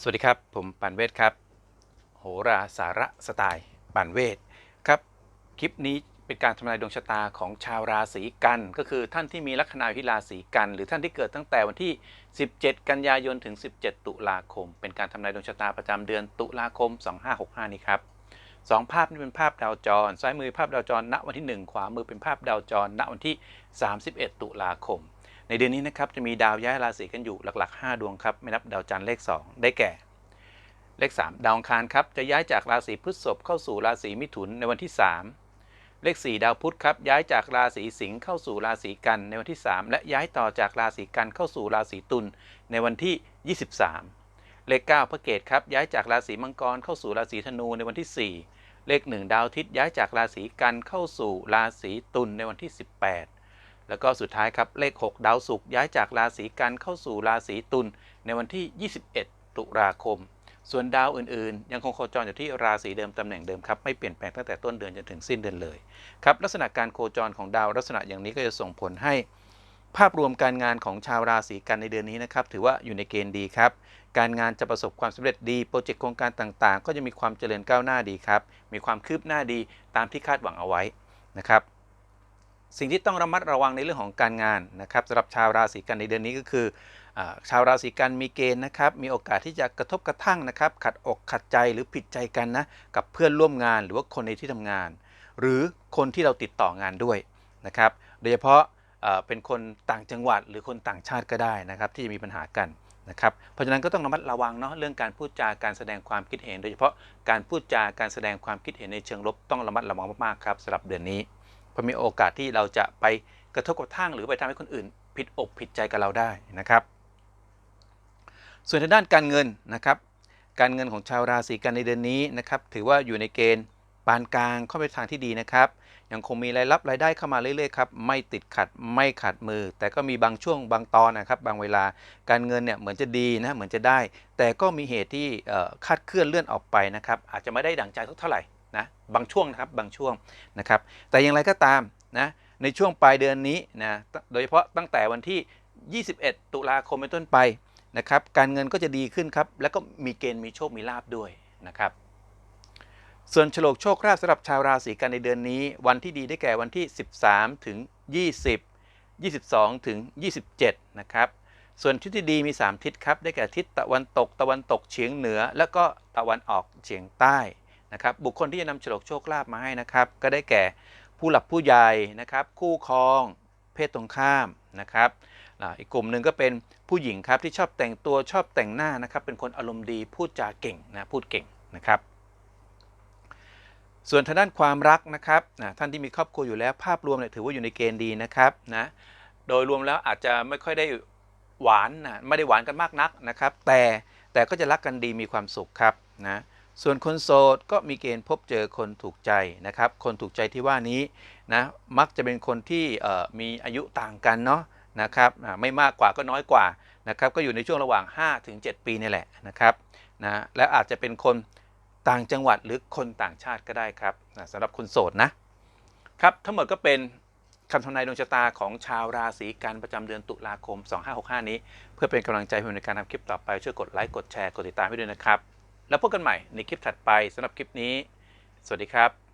สวัสดีครับ ผมปันเวทครับ โหราสาระสไตล์ปันเวทครับ คลิปนี้เป็นการทำนายดวงชะตาของชาวราศีกัน ก็คือท่านที่มีลัคนาวิราศีกัน หรือท่านที่เกิดตั้งแต่วันที่ 17 กันยายนถึง 17 ตุลาคม เป็นการทำนายดวงชะตาประจำเดือนตุลาคม 2565 นี้ครับสองภาพนี้เป็นภาพดาวจร ซ้ายมือภาพดาวจร ณวันที่ 1 ขวามือเป็นภาพดาวจร ณวันที่ 31 ตุลาคม ในเดือนนี้นะครับจะมีดาวย้ายราศีกันอยู่หลัก ๆ 5 ดวงครับไม่นับดาวจันทร์เลข 2 ได้แก่ เลข 3 ดาวอังคารครับจะย้ายจากราศีพฤษภเข้าสู่ราศีมิถุนในวันที่ 3 เลข 4 ดาวพุธครับย้ายจากราศีสิงห์เข้าสู่ราศีกันในวันที่ 3 และย้ายต่อจากราศีกันเข้าสู่ราศีตุลในวันที่ 23 เลข 9 พระเกตครับย้ายจากราศีมังกรเข้าสู่ราศีธนูในวันที่ 4 เลข 1 ดาวทิตย์ย้ายจากราศีกันเข้าสู่ราศีตุลในวันที่ 18 แล้วก็สุดท้ายครับเลข 6 ดาวศุกร์ย้ายจากราศีกันเข้าสู่ราศีตุลในวันที่ 21 ตุลาคม ส่วนดาวอื่นๆ ยังคงโคจรอยู่ที่ราศีเดิมตำแหน่งเดิมครับไม่เปลี่ยนแปลงตั้งแต่ต้นเดือนจนถึงสิ้นเดือนเลยครับลักษณะการโคจรของดาวลักษณะอย่างนี้ก็จะส่งผลให้ ภาพรวมการงานของชาวราศีกันในเดือนนี้นะครับถือว่าอยู่ในเกณฑ์ดีครับการงานจะประสบความสำเร็จดีโปรเจกต์โครงการต่างๆ ก็จะมีความเจริญก้าวหน้าดีครับมีความคืบหน้าดีตามที่คาดหวังเอาไว้นะครับ สิ่งที่ต้องระมัดระวังในเรื่องของการงานนะครับสำหรับชาวราศีกันในเดือนนี้ก็คืออชาวราศีกันมีเกณฑ์นะครับ มีโอกาสที่จะกระทบกระทั่งนะครับ ขัดอกขัดใจหรือผิดใจกันนะ กับเพื่อนร่วมงานหรือว่าคนในที่ทำงาน หรือคนที่เราติดต่องานด้วยนะครับ โดยเฉพาะเป็นคนต่างจังหวัดหรือคนต่างชาติก็ได้นะครับ ที่จะมีปัญหากันนะครับ เพราะฉะนั้นก็ต้องระมัดระวังเนาะเรื่องการพูดจาการแสดงความคิดเห็น โดยเฉพาะการพูดจาการแสดงความคิดเห็นในเชิงลบต้องระมัดระวังมากๆครับสำหรับเดือนนี้ พราะมีโอกาสที่เราจะไปกระทบกระทั่งหรือไปทำให้คนอื่น ผิดอกผิดใจกับเราได้นะครับ ส่วนทางด้านการเงินนะครับ การเงินของชาวราศีกันในเดือนนี้นะครับถือว่าอยู่ในเกณฑ์ปานกลางเข้าไปทางที่ดีนะครับยังคงมีรายรับรายได้เข้ามาเรื่อยๆครับไม่ติดขัดไม่ขาดมือ แต่ก็มีบางช่วงบางตอนนะครับบางเวลาการเงินเนี่ยเหมือนจะดีนะเหมือนจะได้ แต่ก็มีเหตุที่คาดเคลื่อนเลื่อนออกไปนะครับอาจจะไม่ได้ดังใจเท่าไหร่ นะบางช่วงนะครับบางช่วงนะครับแต่อย่างไรก็ตามนะในช่วงปลายเดือนนี้นะโดยเฉพาะตั้งแต่วันที่ 21 ตุลาคมเป็นต้นไปนะครับการเงินก็จะดีขึ้นครับแล้วก็มีเกณฑ์มีโชคมีลาบด้วยนะครับส่วนฉลกโชคลาภสำหรับชาวราศีกันในเดือนนี้ วันที่ดีได้แก่วันที่ 13 ถึง 20 22 ถึง 27 นะครับส่วนทิศที่ดีมี 3 ทิศครับได้แก่ทิศตะวันตกตะวันตกเฉียงเหนือ แล้วก็ตะวันออกเฉียงใต้ นะครับบุคคลที่จะนำฉลกโชคลาภมาให้นะครับ ก็ได้แก่ผู้หลักผู้ใหญ่นะครับ คู่ครองเพศตรงข้ามนะครับอีกกลุ่มหนึ่งก็เป็นผู้หญิงครับที่ชอบแต่งตัวชอบแต่งหน้านะครับ เป็นคนอารมณ์ดีพูดจาเก่งนะพูดเก่งนะครับ ส่วนทางด้านความรักนะครับนะท่านที่มีครอบครัวอยู่แล้วภาพรวมเนี่ยถือว่าอยู่ในเกณฑ์ดีนะครับนะโดยรวมแล้วอาจจะไม่ค่อยได้หวานนะไม่ได้หวานกันมากนักนะครับ แต่แต่ก็จะรักกันดีมีความสุขครับนะ ส่วนคนโสดก็มีเกณฑ์พบเจอคนถูกใจนะครับ คนถูกใจที่ว่านี้นะมักจะเป็นคนที่มีอายุต่างกันเนาะนะครับไม่มากกว่าก็น้อยกว่านะครับก็อยู่ในช่วงระหว่าง 5-7 ปีนี่แหละนะครับนะและอาจจะเป็นคนต่างจังหวัดหรือคนต่างชาติก็ได้ครับนะสำหรับคนโสดนะครับทั้งหมดก็เป็นคำทำนายดวงชะตาของชาวราศีกันประจำเดือนตุลาคม 2565 นี้ เพื่อเป็นกำลังใจให้ในการทำคลิปต่อไปช่วยกดไลค์กดแชร์กดติดตามให้ด้วยนะครับ แล้วพบกันใหม่ในคลิปถัดไปสำหรับคลิปนี้ สวัสดีครับ